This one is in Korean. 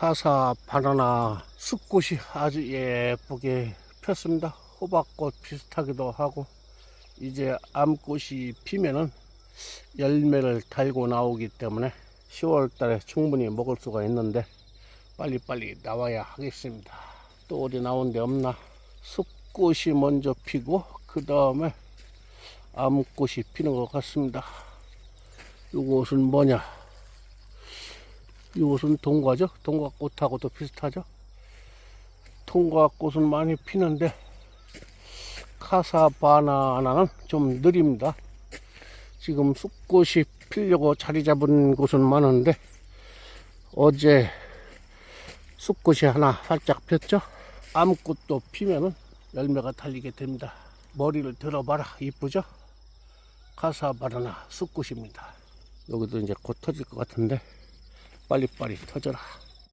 카사 바나나 숲꽃이 아주 예쁘게 폈습니다. 호박꽃 비슷하기도 하고 이제 암꽃이 피면은 열매를 달고 나오기 때문에 10월 달에 충분히 먹을 수가 있는데 빨리빨리 나와야 하겠습니다. 또 어디 나온 데 없나? 숲꽃이 먼저 피고 그 다음에 암꽃이 피는 것 같습니다. 이것은 뭐냐? 이것은 동과죠? 동과꽃하고도 비슷하죠? 동과꽃은 많이 피는데 카사바나나는 좀 느립니다. 지금 쑥꽃이 피려고 자리 잡은 곳은 많은데 어제 쑥꽃이 하나 활짝 폈죠? 암꽃도 피면은 열매가 달리게 됩니다. 머리를 들어봐라 이쁘죠? 카사바나나 쑥꽃입니다. 여기도 이제 곧 터질 것 같은데 빨리빨리 터져라.